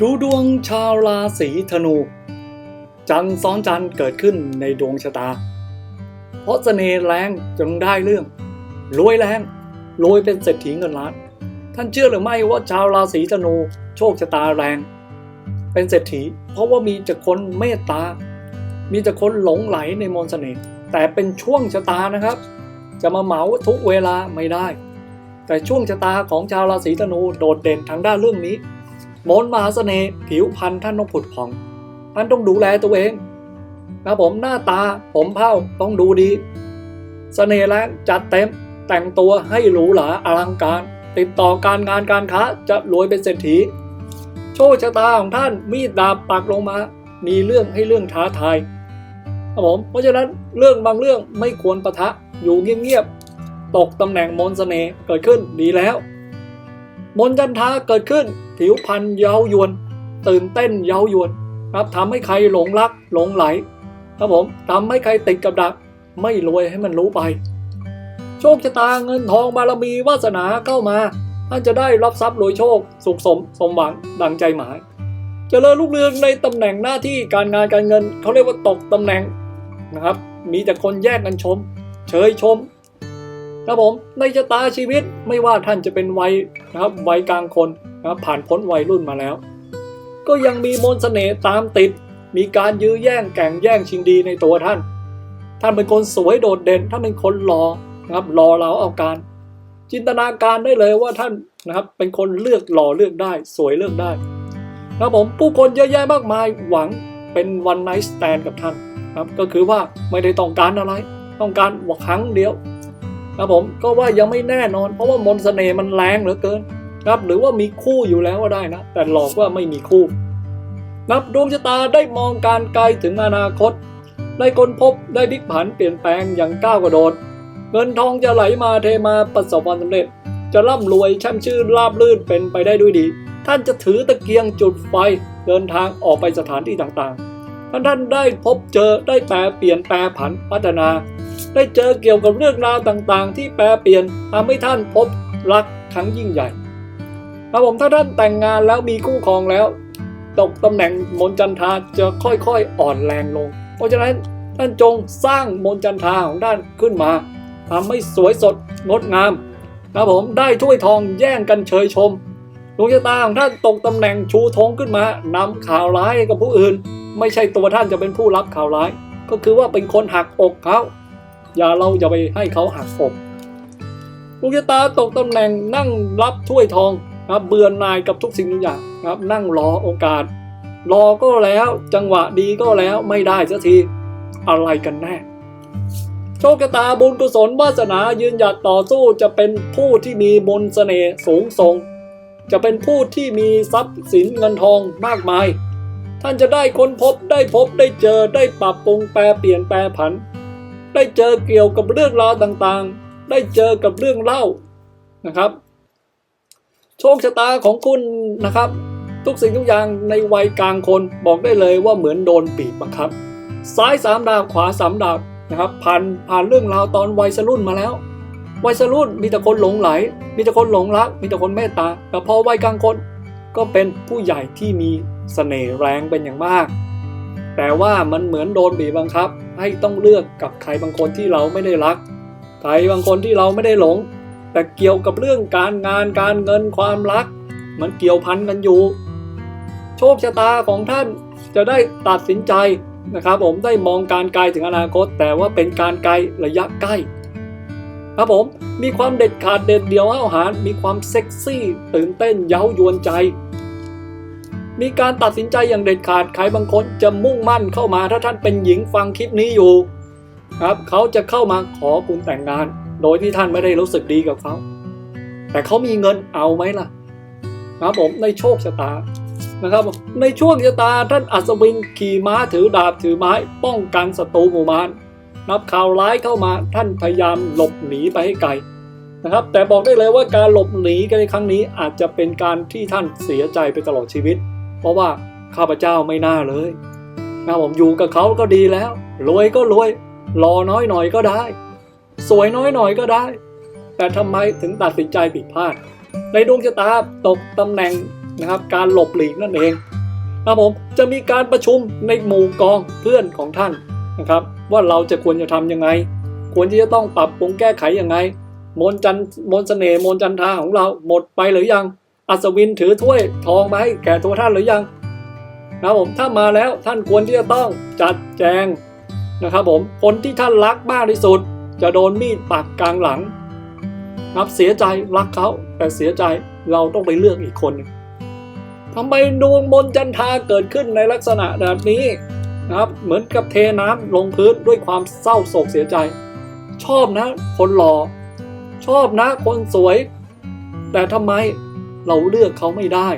ดูดวงชาวราศีธนู จันทร์ซ้อนจันทร์เกิดขึ้นในดวงชะตา เพราะเสน่ห์แรงจนได้เรื่อง รวยแรงรวยเป็นเศรษฐีเงินล้าน ท่านเชื่อหรือไม่ว่าชาวราศีธนูโชคชะตาแรง เป็นเศรษฐี เพราะว่ามีแต่คนเมตตา มีแต่คนหลงไหลในมนต์เสน่ห์แต่เป็นช่วงชะตานะครับ จะมาเหมาทุกเวลาไม่ได้ แต่ช่วงชะตาของชาวราศีธนูโดดเด่นทางด้านเรื่องนี้ มนมหาเสน่ห์ผิวพรรณท่านต้องผุดผ่อง ท่านต้องดูแลตัวเองนะผมหน้าตาผมเผ้าต้องดูดีเสน่ห์แรงจัดเต็มแต่งตัวให้หรูหราอลังการ ติดต่อการงานการค้าจะรวยเป็นเศรษฐี โชคชะตาของท่านมีดดาบปักลงมา มีเรื่องให้เรื่องท้าทายครับผมเพราะฉะนั้นเรื่องบางเรื่องไม่ควรประทะอยู่เงียบๆตกตำแหน่งมนต์เสน่ห์เกิดขึ้นดีแล้ว มนจันทาเกิดขึ้น ผิวพรรณเย้ายวน ตื่นเต้นเย้ายวนครับทำให้ใครหลงรักหลงไหล ครับผมทำให้ใครติดกับดัก ไม่รวยให้มันรู้ไป โชคชะตาเงินทองบารมีวาสนาเข้ามาท่านจะได้รับทรัพย์รวยโชค สุขสม สมหวังดังใจหมายจเจริญรุ่งเรืองในตำแหน่งหน้าที่การงานการเงินเขาเรียกว่าตกตำแหน่งนะครับ มีแต่คนแยกกันชม เชยชม ครับผมในชะตาชีวิตไม่ว่าท่านจะเป็นวัยนะครับวัยกลางคนนะครับผ่านพ้นวัยรุ่นมาแล้ว ก็ยังมีมนต์เสน่ห์ตามติด มีการยื้อแย่งแข่งแย่งชิงดีในตัวท่าน ท่านเป็นคนสวยโดดเด่นท่านเป็นคนหล่อนะครับหล่อเราเอาการ จินตนาการได้เลยว่าท่านนะครับเป็นคนเลือกหล่อเลือกได้ สวยเลือกได้นะครับผมผู้คนเยอะแยะมากมายหวังเป็นวันไนท์สแตนกับท่านครับก็คือว่าไม่ได้ต้องการอะไร ต้องการหวังครั้งเดียว ครับผมก็ว่ายังไม่แน่นอน เพราะว่ามนต์เสน่ห์มันแรงเหลือเกินครับหรือว่ามีคู่อยู่แล้วก็ได้นะ แต่หลอกว่าไม่มีคู่นับดวงชะตาได้มองการไกลถึงอนาคต ได้ค้นพบได้พลิกผันเปลี่ยนแปลงอย่างก้าวกระโดด เงินทองจะไหลมาเทมาประสบความสำเร็จ จะร่ำรวยช่มชื่นราบลื่นเป็นไปได้ด้วยดี ท่านจะถือตะเกียงจุดไฟ เดินทางออกไปสถานที่ต่างๆท่านท่านได้พบเจอได้แปลเปลี่ยนแปลผันพัฒนา ได้เจอเกี่ยวกับเรื่องราวต่างๆ ที่แปลเปลี่ยนทำให้ท่านพบรักครั้งยิ่งใหญ่ครับผมถ้าท่านแต่งงานแล้วมีคู่ครองแล้ว ตกตำแหน่งมนจันทาจะค่อยๆอ่อนแรงลง เพราะฉะนั้นท่านจงสร้างมนจันทาของท่านขึ้นมาทำให้สวยสดงดงามครับผมได้ถ้วยทองแย่งกันเชยชมดวงชะตาของท่านตกตำแหน่งชูธงขึ้นมานำข่าวร้ายกับผู้อื่น ไม่ใช่ตัวท่านจะเป็นผู้รับข่าวร้าย ก็คือว่าเป็นคนหักอกเขา อย่าเราอย่าไปให้เขาหักอกลูกชะตาตกตำแหน่งนั่งรับถ้วยทองครับเบื่อนายกับทุกสิ่งทุกอย่างครับนั่งรอโอกาส รอก็แล้วจังหวะดีก็แล้วไม่ได้สักทีอะไรกันแน่โชคชะตาบุญกุศลวาสนายืนหยัดต่อสู้จะเป็นผู้ที่มีมนต์เสน่ห์สูงส่ง จะเป็นผู้ที่มีทรัพย์สินเงินทองมากมาย ท่านจะได้ค้นพบได้พบได้เจอได้ปรับปรุงแปรเปลี่ยนแปรผัน ได้เจอเกี่ยวกับเรื่องราวต่างๆ ได้เจอกับเรื่องเล่านะครับ โชคชะตาของคุณนะครับ ทุกสิ่งทุกอย่างในวัยกลางคนบอกได้เลยว่าเหมือนโดนบีบบังคับ ซ้ายสามดาบขวาสามดาบนะครับผ่านผ่านเรื่องราวตอนวัยสรุ่นมาแล้ววัยสรุ่นมีแต่คนหลงไหล มีแต่คนหลงรัก มีแต่คนเมตตา แต่พอวัยกลางคนก็เป็นผู้ใหญ่ที่มีเสน่ห์แรงเป็นอย่างมาก แต่ว่ามันเหมือนโดนบีบบังคับ ให้ต้องเลือกกับใครบางคนที่เราไม่ได้รัก ใครบางคนที่เราไม่ได้หลง แต่เกี่ยวกับเรื่องการงานการเงินความรัก มันเกี่ยวพันกันอยู่ โชคชะตาของท่านจะได้ตัดสินใจนะครับ ผมได้มองการไกลถึงอนาคต แต่ว่าเป็นการไกลระยะใกล้ครับผมมีความเด็ดขาดเด็ดเดี่ยวห้าวหาญมีความเซ็กซี่ ตื่นเต้นเย้ายวนใจ มีการตัดสินใจอย่างเด็ดขาดใครบางคนจะมุ่งมั่นเข้ามาถ้าท่านเป็นหญิงฟังคลิปนี้อยู่ ครับเขาจะเข้ามาขอคุณแต่งงาน โดยที่ท่านไม่ได้รู้สึกดีกับเขาแต่เขามีเงินเอาไหมล่ะครับผมในโชคชะตานะครับในช่วงชะตาท่านอัศวินขี่ม้าถือดาบถือไม้ ป้องกันศัตรูหมู่มารนับข่าวร้ายเข้ามาท่านพยายามหลบหนีไปให้ไกลนะครับ แต่บอกได้เลยว่าการหลบหนีกันในครั้งนี้อาจจะเป็นการที่ท่านเสียใจไปตลอดชีวิต เพราะว่าข้าพเจ้าไม่น่าเลยนะผมอยู่กับเขาก็ดีแล้ว รวยก็รวย รอน้อยหน่อยก็ได้ สวยน้อยหน่อยก็ได้ แต่ทำไมถึงตัดสินใจผิดพลาด ในดวงชะตาตกตำแหน่งนะครับ การหลบหลีกนั่นเองนะผมจะมีการประชุมในหมู่กองเพื่อนของท่านนะครับ ว่าเราจะควรจะทำยังไง ควรที่จะต้องปรับปรุงแก้ไขยังไงมนจันทร์มนเสน่ห์มนจันทาของเราหมดไปหรือยัง อัศวินถือถ้วยทองมาให้แก่ตัวท่านหรือยังนะครับผมถ้ามาแล้วท่านควรที่จะต้องจัดแจงนะครับผมคนที่ท่านรักมากที่สุด จะโดนมีดปักกลางหลังนะครับเสียใจรักเขาแต่เสียใจเราต้องไปเลือกอีกคนทำไมดวงมนจันทาเกิดขึ้นในลักษณะแบบนี้นะครับเหมือนกับเทน้ำลงพื้นด้วยความเศร้าโศกเสียใจ ชอบนะ คนหล่อชอบนะคนสวย แต่ทำไม เราเลือกเขาไม่ได้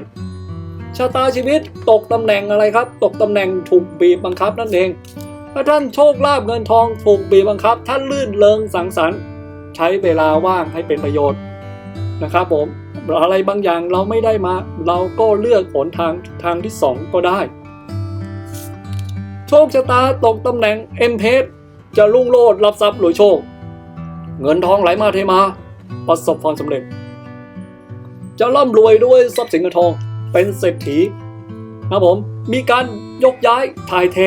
ชะตาชีวิตตกตำแหน่งอะไรครับ ตกตำแหน่งถูกบีบบังคับนั่นเองถ้าท่านโชคลาภเงินทองถูกบีบบังคับ ท่านลื่นเริงสังสรรค์ ใช้เวลาว่างให้เป็นประโยชน์นะครับผมอะไรบางอย่างเราไม่ได้มา เราก็เลือกหนทางทางที่สองก็ได้ โชคชะตาตกตำแหน่งเอ็มเพสจะรุ่งโรจน์รับทรัพย์รวยโชค เงินทองไหลมาเทมา ประสบความสำเร็จ จะร่ำรวยด้วยทรัพย์สินเงินทอง เป็นเศรษฐีนะผมมีการยกย้ายถ่ายเท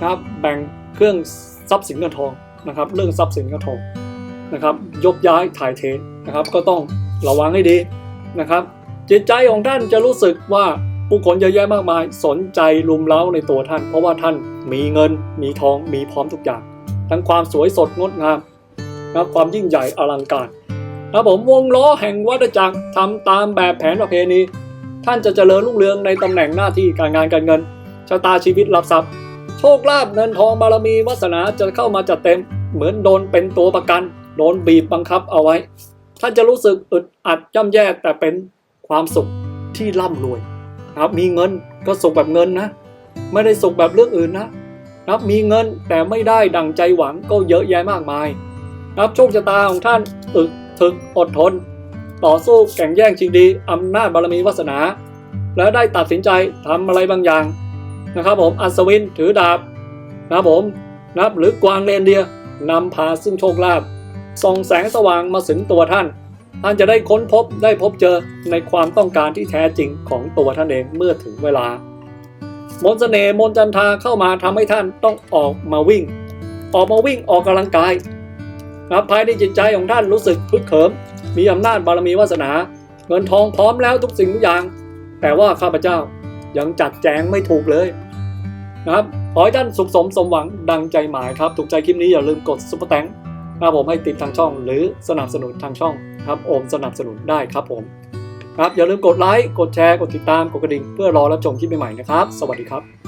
นะครับแบ่งเครื่องทรัพย์สินเงินทองนะครับ เรื่องทรัพย์สินเงินทองนะครับ ยกย้ายถ่ายเทนะครับ ก็ต้องระวังให้ดีนะครับ จิตใจของท่านจะรู้สึกว่าผู้คนเยอะแยะมากมาย สนใจลุมเล้าในตัวท่าน เพราะว่าท่านมีเงินมีทองมีพร้อมทุกอย่าง ทั้งความสวยสดงดงามและความยิ่งใหญ่อลังการ ครับผมวงล้อแห่งวัฏจักรทำตามแบบแผนประเพณีท่านจะเจริญรุ่งเรืองในตำแหน่งหน้าที่การงานการเงินชะตาชีวิตรับทรัพย์ โชคลาภเงินทองบารมีวาสนาจะเข้ามาจัดเต็ม เหมือนโดนเป็นตัวประกัน โดนบีบบังคับเอาไว้ ท่านจะรู้สึกอึดอัดย่ำแย่แต่เป็นความสุขที่ร่ำรวยนะครับมีเงินก็สุขแบบเงินนะ ไม่ได้สุขแบบเรื่องอื่นนะนะครับมีเงินแต่ไม่ได้ดังใจหวังก็เยอะแยะมากมายนะครับโชคชะตาของท่านอึก ถึกอดทน ต่อสู้แข่งแย่งชิงดีอำนาจบารมีวาสนา แล้วได้ตัดสินใจทำอะไรบางอย่างนะครับผมอัศวินถือดาบนะครับผมนับหรือกวางเรนเดียนำพาซึ่งโชคลาภส่องแสงสว่างมาถึงตัวท่าน ท่านจะได้ค้นพบได้พบเจอในความต้องการที่แท้จริงของตัวท่านเองเมื่อถึงเวลามนต์เสน่ห์มนจันทาเข้ามาทำให้ท่านต้องออกมาวิ่ง ออกมาวิ่งออกกำลังกาย นะครับภายในจิตใจของท่านรู้สึกพึกเขิม มีอำนาจบารมีวาสนา เงินทองพร้อมแล้วทุกสิ่งทุกอย่าง แต่ว่าข้าพเจ้ายังจัดแจงไม่ถูกเลยนะครับขอให้ท่านสุขสมสมหวังดังใจหมายครับ ถูกใจคลิปนี้อย่าลืมกดซุปเปอร์แตงนะครับผมให้ติดทางช่อง หรือสนับสนุนทางช่องครับโอมสนับสนุนได้ครับผมครับอย่าลืมกดไลค์กดแชร์กดติดตามกดกระดิ่งเพื่อรอรับชมคลิปใหม่ๆนะครับ สวัสดีครับ